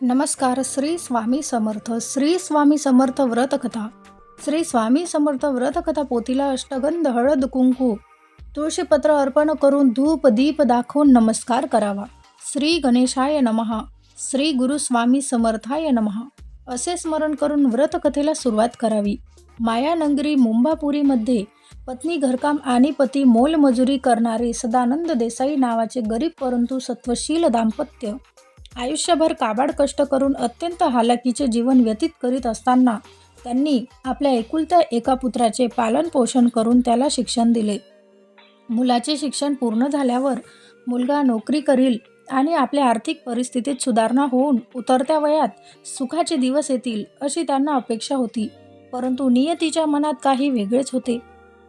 नमस्कार श्री स्वामी समर्थ श्री स्वामी समर्थ व्रतकथा. श्री स्वामी समर्थ व्रतकथा पोतीला अष्टगंध हळद कुंकू तुळशीपत्र अर्पण करून धूप दीप दाखवून नमस्कार करावा. श्री गणेशाय नमहा श्री गुरु स्वामी समर्थाय नमः. असे स्मरण करून व्रतकथेला सुरुवात करावी. मायानंगरी मुंबापुरीमध्ये पत्नी घरकाम आणि पती मोलमजुरी करणारे सदानंद देसाई नावाचे गरीब परंतु सत्वशील दाम्पत्य आयुष्यभर काबाड कष्ट करून अत्यंत हालाकीचे जीवन व्यतीत करीत असताना त्यांनी आपल्या एकुलत्या एका पुत्राचे पालनपोषण करून त्याला शिक्षण दिले. मुलाचे शिक्षण पूर्ण झाल्यावर मुलगा नोकरी करील आणि आपल्या आर्थिक परिस्थितीत सुधारणा होऊन उतरत्या वयात सुखाचे दिवस येतील अशी त्यांना अपेक्षा होती परंतु नियतीच्या मनात काही वेगळेच होते.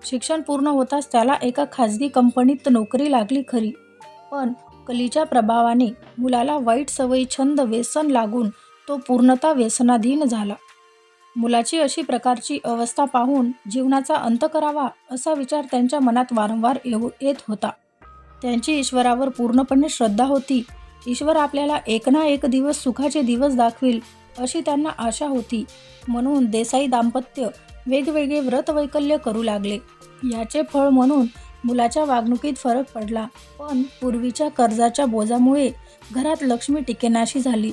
शिक्षण पूर्ण होताच त्याला एका खाजगी कंपनीत नोकरी लागली खरी. पण कलीच्या प्रभावाने मुलाला वाईट सवयी छंद व्यसन लागून तो पूर्णतः व्यसनाधीन झाला. मुलाची अशी प्रकारची अवस्था पाहून जीवनाचा अंत करावा असा विचार त्यांच्या मनात वारंवार येऊ येत होता. त्यांची ईश्वरावर पूर्णपणे श्रद्धा होती. ईश्वर आपल्याला एक ना एक दिवस सुखाचे दिवस दाखवील अशी त्यांना आशा होती. म्हणून देसाई दाम्पत्य वेगवेगळे व्रतवैकल्य करू लागले. याचे फळ म्हणून मुलाच्या वागणुकीत फरक पडला पण पूर्वीच्या कर्जाच्या बोजामुळे घरात लक्ष्मी टिकेनाशी झाली.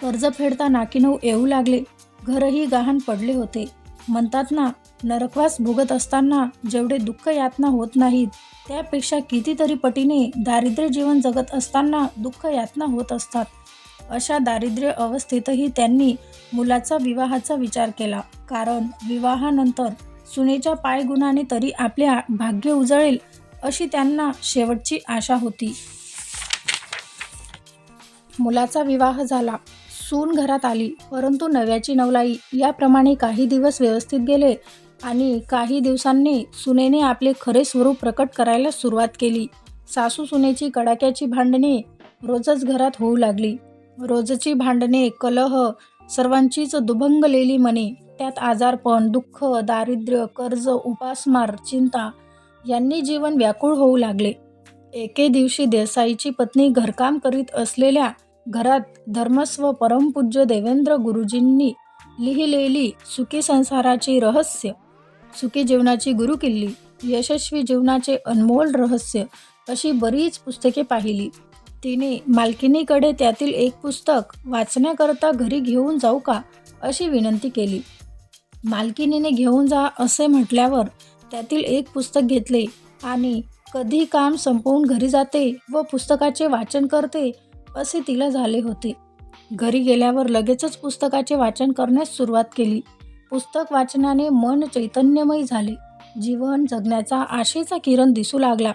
कर्ज फेडता नाकीनऊ येऊ लागले घरही गहाण पडले होते. म्हणतात ना नरकवास भोगत असताना जेवढे दुःख यातना होत नाहीत त्यापेक्षा कितीतरी पटीने दारिद्र्य जीवन जगत असताना दुःख यातना होत असतात. अशा दारिद्र्य अवस्थेतही त्यांनी मुलाचा विवाहाचा विचार केला कारण विवाहानंतर सुनेच्या पायगुणाने तरी आपले भाग्य उजळेल अशी त्यांना शेवटची आशा होती. मुलाचा विवाह झाला. सून घरात आली परंतु नव्याची नवलाई. याप्रमाणे काही दिवस व्यवस्थित गेले आणि काही दिवसांनी सुनेने आपले खरे स्वरूप प्रकट करायला सुरुवात केली. सासू सुनेची कडाक्याची भांडणे रोजच घरात होऊ लागली. रोजची भांडणे कलह सर्वांचीच दुभंगलेली मने. त्यात आजारपण दुःख दारिद्र्य कर्ज उपासमार चिंता यांनी जीवन व्याकुळ होऊ लागले. एके दिवशी देसाईची पत्नी घरकाम करीत असलेल्या घरात धर्मस्व परमपूज्य देवेंद्र गुरुजींनी लिहिलेली सुखी संसाराची रहस्य सुखी जीवनाची गुरुकिल्ली यशस्वी जीवनाचे अनमोल रहस्य अशी बरीच पुस्तके पाहिली. तिने मालकिनीकडे त्यातील एक पुस्तक वाचण्याकरता घरी घेऊन जाऊ का अशी विनंती केली. मालकिनीने घेऊन जा असे म्हटल्यावर त्यातील एक पुस्तक घेतले आणि कधी काम संपवून घरी जाते व पुस्तकाचे वाचन करते असे तिला झाले होते. घरी गेल्यावर लगेचच पुस्तकाचे वाचन करण्यास सुरुवात केली. पुस्तक वाचनाने मन चैतन्यमय झाले. जीवन जगण्याचा आशेचा किरण दिसू लागला.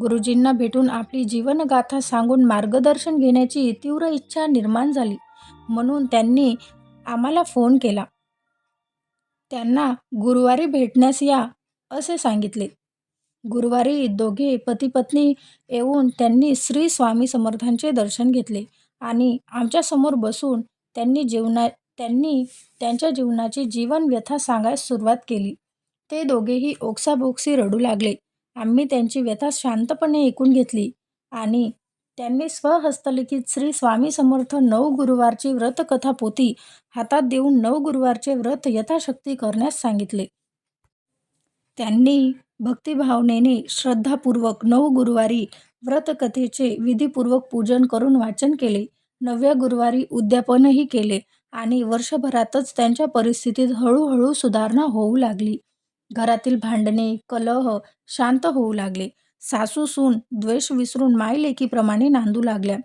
गुरुजींना भेटून आपली जीवनगाथा सांगून मार्गदर्शन घेण्याची तीव्र इच्छा निर्माण झाली. म्हणून त्यांनी आम्हाला फोन केला. त्यांना गुरुवारी भेटण्यास या असे सांगितले. गुरुवारी दोघे पती पत्नी येऊन त्यांनी श्री स्वामी समर्थांचे दर्शन घेतले आणि आमच्यासमोर बसून त्यांनी जीवना त्यांनी त्यांच्या जीवनाची जीवन व्यथा सांगायस सुरुवात केली. ते दोघेही ओक्साबोक्सी रडू लागले. आम्ही त्यांची व्यथा शांतपणे ऐकून घेतली आणि त्यांनी स्वहस्तलिखित श्री स्वामी समर्थ नऊ गुरुवारची व्रतकथा पोती हातात देऊन नऊ गुरुवारचे व्रत यथाशक्ती करण्यास सांगितले. त्यांनी भक्तिभावनेने श्रद्धापूर्वक नऊ गुरुवारी व्रतकथेचे विधीपूर्वक पूजन करून वाचन केले. नवव्या गुरुवारी उद्यापनही केले आणि वर्षभरातच त्यांच्या परिस्थितीत हळूहळू सुधारणा होऊ लागली. घरातील भांडणे कलह शांत होऊ लागले. सासू सून द्वेष विसरून मायलेकीप्रमाणे नांदू लागल्या.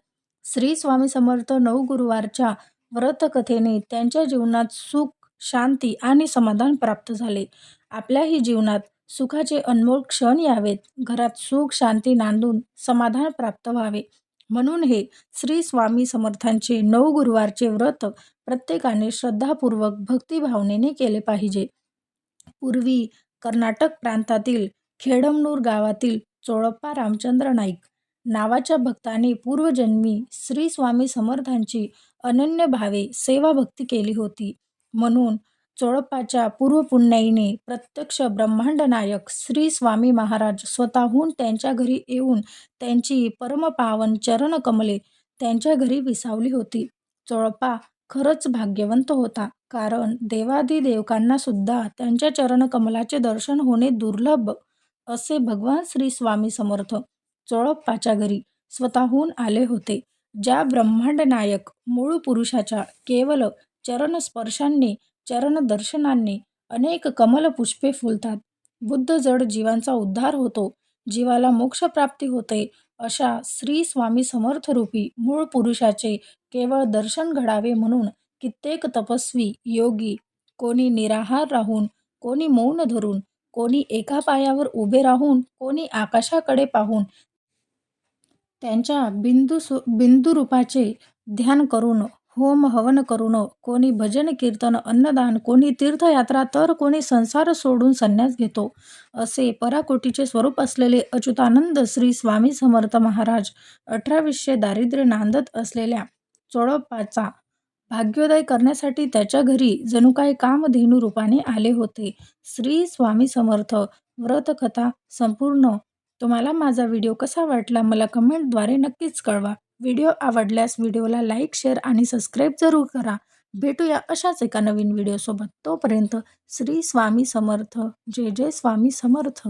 श्री स्वामी समर्थ नऊ गुरुवारच्या व्रतकथेने त्यांच्या जीवनात सुख शांती आणि समाधान प्राप्त झाले. आपल्याही जीवनात सुखाचे अनमोल क्षण यावेत. घरात सुख शांती नांदून समाधान प्राप्त व्हावे. म्हणून हे श्री स्वामी समर्थांचे नऊ गुरुवारचे व्रत प्रत्येकाने श्रद्धापूर्वक भक्तिभावनेने केले पाहिजे. पूर्वी कर्नाटक प्रांतातील खेडमनूर गावातील चोळप्पा रामचंद्र नाईक नावाच्या भक्ताने पूर्वजन्मी श्री स्वामी समर्थांची अनन्य भावे सेवाभक्ती केली होती. म्हणून चोळप्पाच्या पूर्वपुण्याईने प्रत्यक्ष ब्रह्मांड नायक श्री स्वामी महाराज स्वतःहून त्यांच्या घरी येऊन त्यांची परमपावन चरणकमले त्यांच्या घरी विसावली होती. चोळप्पा खरंच भाग्यवंत होता. कारण देवादिदेवतांनासुद्धा त्यांच्या चरणकमलाचे दर्शन होणे दुर्लभ असे भगवान श्री स्वामी समर्थ चोळप्पाच्या घरी स्वतःहून आले होते. ज्या ब्रह्मांडनायक मूळ पुरुषाच्या केवल चरणस्पर्शांनी चरणदर्शनांनी अनेक कमलपुष्पे फुलतात. बुद्ध जड जीवांचा उद्धार होतो, जीवाला मोक्षप्राप्ती होते अशा श्री स्वामी समर्थरूपी मूळ पुरुषाचे केवळ दर्शन घडावे म्हणून कित्येक तपस्वी, योगी, कोणी निराहार राहून, कोणी मौन धरून, कोणी एका पायावर उभे राहून, कोणी आकाशाकडे पाहून त्यांच्या बिंदुरूपाचे ध्यान करून, होम हवन करून, कोणी भजन कीर्तन अन्नदान, कोणी तीर्थयात्रा तर कोणी संसार सोडून संन्यास घेतो. असे पराकोटीचे स्वरूप असलेले अच्युतानंद श्री स्वामी समर्थ महाराज अठरावीसचे दारिद्र्य नांदत असलेल्या चोळप्पाचा भाग्योदय करण्यासाठी त्याच्या घरी जणू काय कामधेनूरूपाने आले होते. श्री स्वामी समर्थ व्रतकथा संपूर्ण तुम्हाला माझा व्हिडिओ कसा वाटला मला कमेंटद्वारे नक्कीच कळवा. व्हिडिओ आवडल्यास व्हिडिओला लाईक, शेअर आणि सबस्क्राईब जरूर करा. भेटूया अशाच एका नवीन व्हिडिओसोबत. तोपर्यंत श्री स्वामी समर्थ. जय जय स्वामी समर्थ.